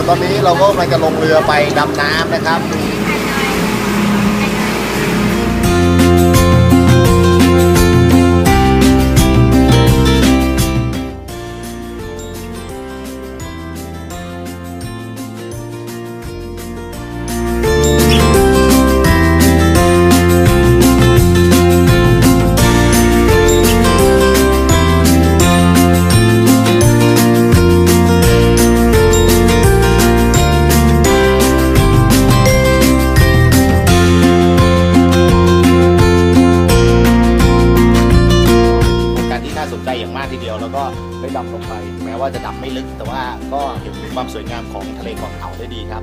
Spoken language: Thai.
วนตอนนี้เราก็กำลังจะลงเรือไปดำน้ำนะครับ ที่น่าสนใจอย่างมากทีเดียว แล้วก็ได้ดำลงไป แม้ว่าจะดำไม่ลึก แต่ว่าก็เห็นความสวยงามของทะเลเกาะเต่าได้ดีครับ